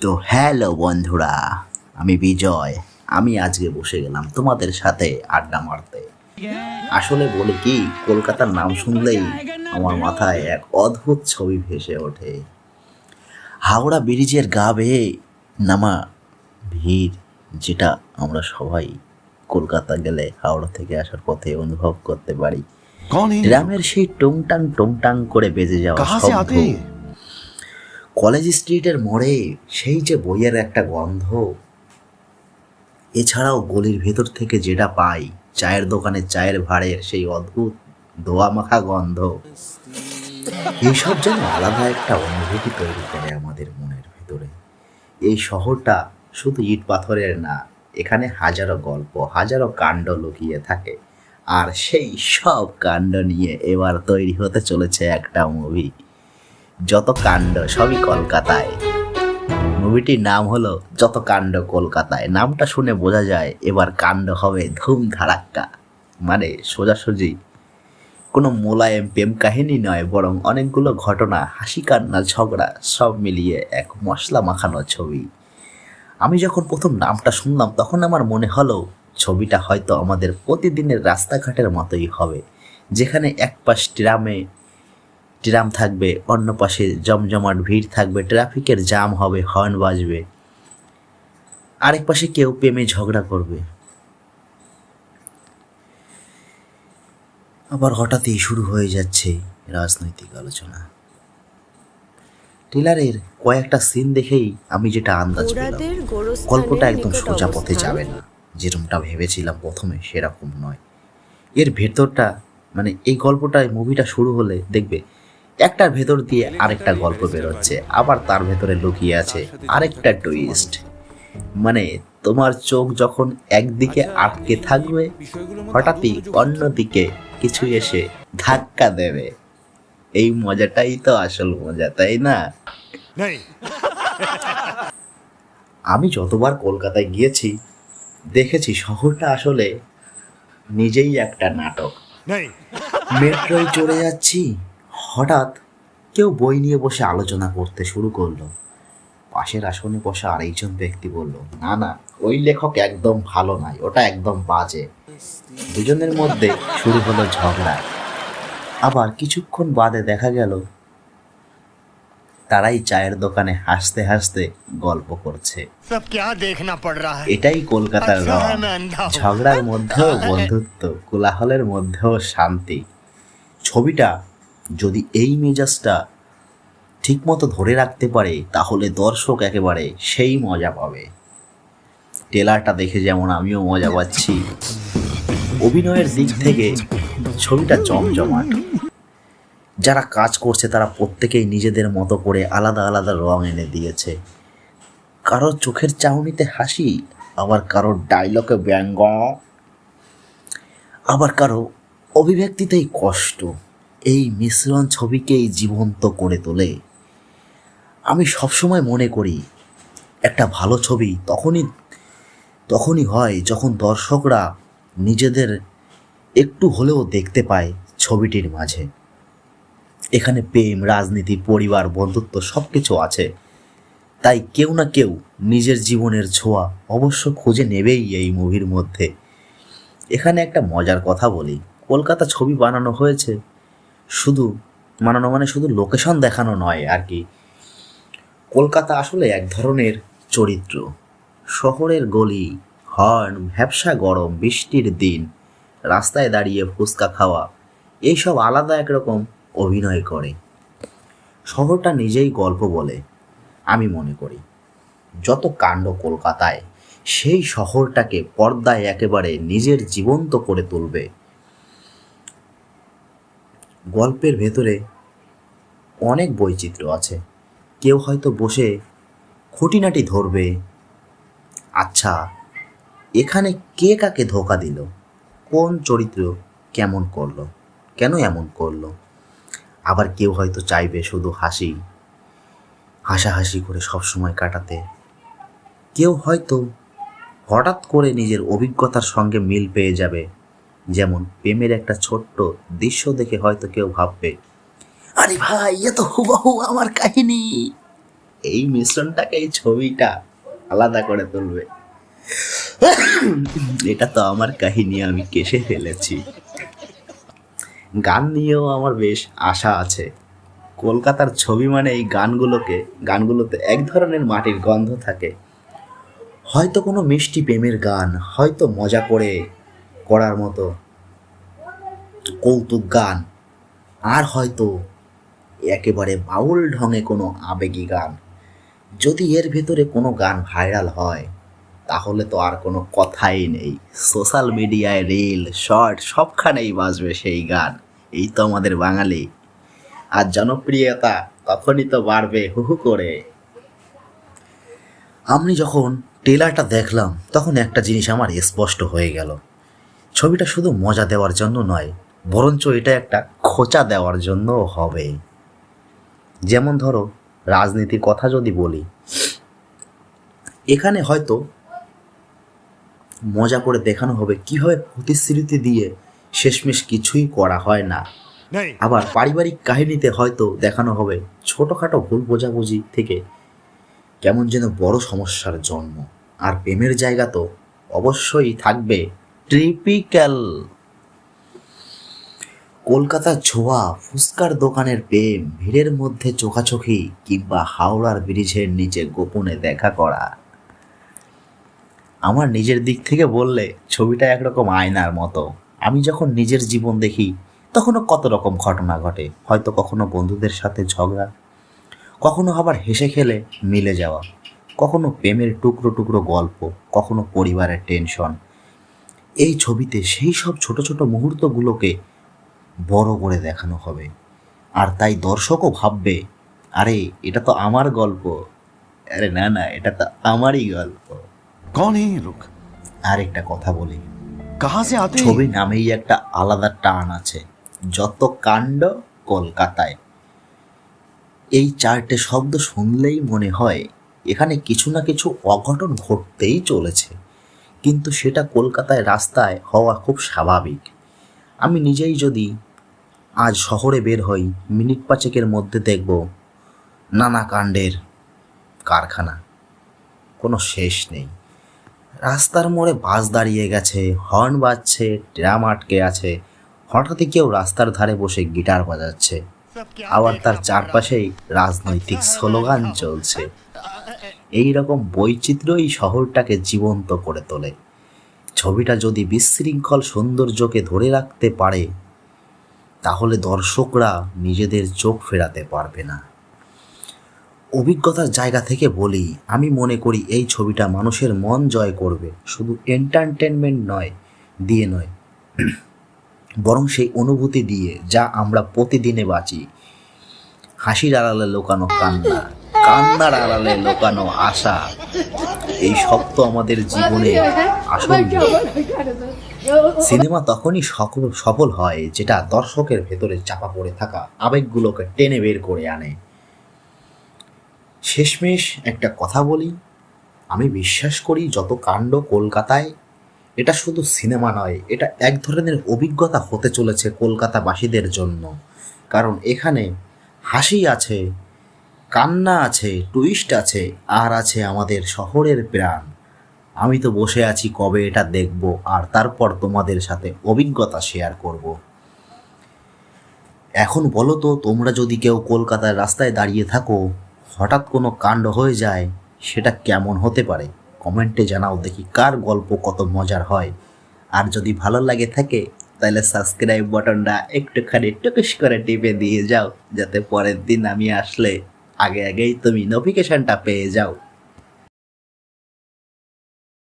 তো হ্যালো বন্ধুরা আমি বিজয়। আমি আজকে বসে গেলাম তোমাদের সাথে আড্ডা মারতে। আসলে বলি কি কলকাতার নাম শুনলেই আমার মাথায় এক অদ্ভুত ছবি ভেসে ওঠে। হাওড়া ব্রিজের গা বেয়ে নামা ভিড় যেটা আমরা সবাই কলকাতা গেলে হাওড়া থেকে আসার পথে অনুভব করতে পারি। গ্রামের সেই টুংটাং টুংটাং করে বেজে যাওয়া কলেজ স্ট্রিটের মোড়ে সেই যে বইয়ের একটা গন্ধ, এছাড়াও গলির ভেতর থেকে যেটা পাই, চায়ের দোকানে চায়ের ভাড়ের সেই অদ্ভুত দোয়া মাখা গন্ধ, এইসব যেন আলাদা একটা অনুভূতি তৈরি করে আমাদের মনের ভেতরে। এই শহরটা শুধু ইট পাথরের না, এখানে হাজারো গল্প, হাজারো কাণ্ড লুকিয়ে থাকে, আর সেই সব কাণ্ড নিয়ে এবার তৈরি হতে চলেছে একটা মুভি যত কাণ্ড সবই কলকাতায়। মুভিটির নাম হলো যত কাণ্ড কলকাতায়। নামটা শুনে বোঝা যায় এবার কাণ্ড হবে ধুম ধারাক্কা মানে সোজাসুজি। কোনো মোলায়েম প্রেম কাহিনী নয়, বরং অনেকগুলো ঘটনা, হাসি, কান্না, ঝগড়া, সব মিলিয়ে এক মশলা মাখানো ছবি। আমি যখন প্রথম নামটা শুনলাম, তখন আমার মনে হলো, ছবিটা হয়তো আমাদের প্রতিদিনের রাস্তাঘাটের মতোই হবে, যেখানে এক পাশ ট্রামে ট্রাম থাকবে অন্য পাশে জমজমাট ভিড় থাকবে ট্রাফিকের জাম হবে হর্ন বাজবে। আরেক পাশে কেউ প্রেমে ঝগড়া করবে। আবার হঠাৎই শুরু হয়ে যাচ্ছে রাজনৈতিক আলোচনা। টেলারের কয়েকটা সিন দেখেই আমি যেটা আন্দাজ পেলাম গল্পটা একদম সোজা পথে যাবে না। যেরকমটা ভেবেছিলাম প্রথমে সেরকম নয়। এর ভেতরটা মানে এই গল্পটায় মুভিটা শুরু হলে দেখবে একটার ভেতর দিয়ে আরেকটা গল্প বেরোচ্ছে আবার তার ভেতরে লুকিয়ে আছে আরেকটা টুইস্ট মানে তোমার চোখ যখন একদিকে আটকে থাকবে হঠাৎই অন্যদিকে কিছু এসে ধাক্কা দেবে। এই মজাটাই তো আসল মজা তাই না? আমি যতবার কলকাতায় গিয়েছি দেখেছি শহরটা আসলে নিজেই একটা নাটক। মেট্রোয় চলে যাচ্ছি হঠাৎ কেউ বই নিয়ে বসে আলোচনা করতে শুরু করল। পাশের আসনে বসে আরেকজন ব্যক্তি বলল না না ওই লেখক একদম ভালো নাই ওটা একদম বাজে। দুজনের মধ্যে শুরু হলো ঝগড়া। আবার কিছুক্ষণ বাদে দেখা গেল তারাই চায়ের দোকানে হাসতে হাসতে গল্প করছে। এটাই কলকাতার ঝগড়ার মধ্যেও বন্ধুত্ব কোলাহলের মধ্যেও শান্তি। ছবিটা যদি এই মেজাজটা ঠিকমতো ধরে রাখতে পারে, তাহলে দর্শক একেবারে সেই মজা পাবে। টেলারটা দেখে যেমন আমিও মজা পাচ্ছি। অভিনয়ের দিক থেকে ছবিটা জমজমাট যারা কাজ করছে, তারা প্রত্যেকেই নিজেদের মতো করে আলাদা আলাদা রং এনে দিয়েছে। কারোর চোখের চাহনিতে হাসি, আবার কারোর ডায়লগে ব্যঙ্গ, আবার কারও অভিব্যক্তিতেই কষ্ট। এই মিশ্রণ ছবিকেই জীবন্ত করে তোলে। আমি সবসময় মনে করি, একটা ভালো ছবি তখনই তখনই হয় যখন দর্শকরা নিজেদের একটু হলেও দেখতে পায় ছবিটির মাঝে। এখানে প্রেম, রাজনীতি, পরিবার, বন্ধুত্ব সব কিছু আছে। তাই কেউ না কেউ নিজের জীবনের ছোঁয়া অবশ্য খুঁজে নেবেই এই মুভির মধ্যে। এখানে একটা মজার কথা বলি। কলকাতা ছবি বানানো হয়েছে। শুধু মানানো মানে শুধু লোকেশন দেখানো নয় আর কি। কলকাতা আসলে এক ধরনের চরিত্র। শহরের গলি, হর্ন, ভ্যাবসা গরম, বৃষ্টির দিন, রাস্তায় দাঁড়িয়ে ফুচকা খাওয়া, এইসব আলাদা একরকম অভিনয় করে। শহরটা নিজেই গল্প বলে, আমি মনে করি। যত কাণ্ড কলকাতায়, সেই শহরটাকে পর্দায় একেবারে নিজের জীবন্ত করে তুলবে। গল্পের ভেতরে অনেক বৈচিত্র্য আছে। কেউ হয়তো বসে খুঁটিনাটি ধরবে আচ্ছা এখানে কে কাকে ধোকা দিল? কোন চরিত্র কেমন করল? কেন এমন করল? আবার কেউ হয়তো চাইবে শুধু হাসি, হাসাহাসি করে সব সময় কাটাতে। কেউ হয়তো হঠাৎ করে নিজের অভিজ্ঞতার সঙ্গে মিল পেয়ে যাবে। যেমন প্রেমের একটা ছোট্ট দৃশ্য দেখে হয়তো কেউ ভাববে, আরে ভাই, এ তো হুবহু আমার কাহিনী। এই মিশ্রণটাকে এই ছবিটা আলাদা করে তুলবে। এটা তো আমার কাহিনী, আমি কেসে ফেলেছি। গান নিয়েও আমার বেশ আশা আছে। কলকাতার ছবি মানে এই গানগুলোকে, গানগুলোতে এক ধরনের মাটির গন্ধ থাকে। হয়তো কোনো মিষ্টি প্রেমের গান, হয়তো মজা করে করার মতো কৌতুক গান। আর হয়তো একেবারে বাউল ঢঙে কোনো আবেগী গান। যদি এর ভেতরে কোনো গান ভাইরাল হয়, তাহলে তো আর কোনো কথাই নেই। সোশ্যাল মিডিয়ায় রিল, শর্ট, সবখানেই বাজবে সেই গান। এই তো আমাদের বাঙালি। আর জনপ্রিয়তা তখনই তো বাড়বে হু হু করে। আমি যখন টেলারটা দেখলাম, তখন একটা জিনিস আমার স্পষ্ট হয়ে গেল। ছবিটা শুধু মজা দেওয়ার জন্য নয় বরঞ্চ এটা একটা খোঁচা দেওয়ার জন্য হবে। যেমন ধরো রাজনীতির কথা যদি বলি এখানে হয়তো মজা করে দেখানো হবে কীভাবে প্রতিশ্রুতি দিয়ে শেষমেশ কিছুই করা হয় না। আবার পারিবারিক কাহিনীতে হয়তো দেখানো হবে ছোটোখাটো ভুল বোঝাবুঝি থেকে কেমন যেন বড় সমস্যার জন্ম। আর প্রেমের জায়গা তো অবশ্যই থাকবে। ট্রিপিক্যাল কলকাতার ছোঁয়া ফুচকার দোকানের প্রেম, ভিড়ের মধ্যে চোখাচোখি কিংবা হাওড়ার ব্রিজের নিচে গোপনে দেখা করা। আমার নিজের দিক থেকে বললে ছবিটা একরকম আয়নার মতো। আমি যখন নিজের জীবন দেখি, তখনও কত রকম ঘটনা ঘটে। হয়তো কখনো বন্ধুদের সাথে ঝগড়া, কখনো আবার হেসে খেলে মিলে যাওয়া, কখনো প্রেমের টুকরো টুকরো গল্প, কখনো পরিবারের টেনশন এই ছবিতে সেই সব ছোট ছোট মুহূর্তগুলোকে বড় করে দেখানো হবে। আর তাই দর্শকও ভাববে আরে এটা তো আমার গল্প। আরে না না এটা তো আমারই গল্প। আর একটা কথা বলি। কাহাসে আতে? ছবি নামেই একটা আলাদা টান আছে। যত কাণ্ড কলকাতায়। এই চারটে শব্দ শুনলেই মনে হয় এখানে কিছু না কিছু অঘটন ঘটতেই চলেছে। কিন্তু সেটা কলকাতায় রাস্তায় হওয়া খুব স্বাভাবিক। আমি নিজেই যদি আজ শহরে বের হই মিনিট পাঁচেকের মধ্যে দেখব নানা কাণ্ডের কারখানা। কোনো শেষ নেই। রাস্তার মোড়ে বাস দাঁড়িয়ে গেছে হর্ন বাজছে ড্রাম আটকে আছে। হঠাৎই কেউ রাস্তার ধারে বসে গিটার বাজাচ্ছে। আবার তার চারপাশেই রাজনৈতিক স্লোগান চলছে। এই রকম বৈচিত্র্যই শহরটাকে জীবন্ত করে তোলে। ছবিটা যদি বিশৃঙ্খল সৌন্দর্যকে ধরে রাখতে পারে, তাহলে দর্শকরা নিজেদের চোখ ফেরাতে পারবে না। অভিজ্ঞতার জায়গা থেকে বলি, আমি মনে করি এই ছবিটা মানুষের মন জয় করবে, শুধু এন্টারটেনমেন্ট নয়, দিয়ে নয়। বরং সেই অনুভূতি দিয়ে যা আমরা প্রতিদিনে বাঁচি। হাসির আড়ালে লুকানো কান্না কান্নার আড়ালে লুকানো আশা, এই তো আমাদের জীবনে আসল সিনেমা তখনই সফল সফল হয় যেটা দর্শকের ভেতরে চাপা পড়ে থাকা আবেগগুলোকে টেনে বের করে আনে। শেষমেশ একটা কথা বলি, আমি বিশ্বাস করি যত কাণ্ড কলকাতায়, এটা শুধু সিনেমা নয়, এটা এক ধরনের অভিজ্ঞতা হতে চলেছে কলকাতাবাসীদের জন্য। কারণ এখানে হাসি আছে কান্না আছে টুইস্ট আছে, আর আছে আমাদের শহরের প্রাণ। আমি তো বসে আছি কবে এটা দেখব, আর তারপর তোমাদের সাথে অভিজ্ঞতা শেয়ার করব। এখন বলো তো, তোমরা যদি কেউ কলকাতার রাস্তায় দাঁড়িয়ে থাকো, হঠাৎ কোনো কাণ্ড হয়ে যায়, সেটা কেমন হতে পারে? কমেন্টে জানাও দেখি কার গল্প কত মজার হয়। আর যদি ভালো লাগে থাকে, তাহলে সাবস্ক্রাইব বাটনটা একটুখানি টুকুস করে টিপে দিয়ে যাও, যাতে পরের দিন আমি আসলে আগে আগেই তুমি নোটিফিকেশনটা পেয়ে যাও।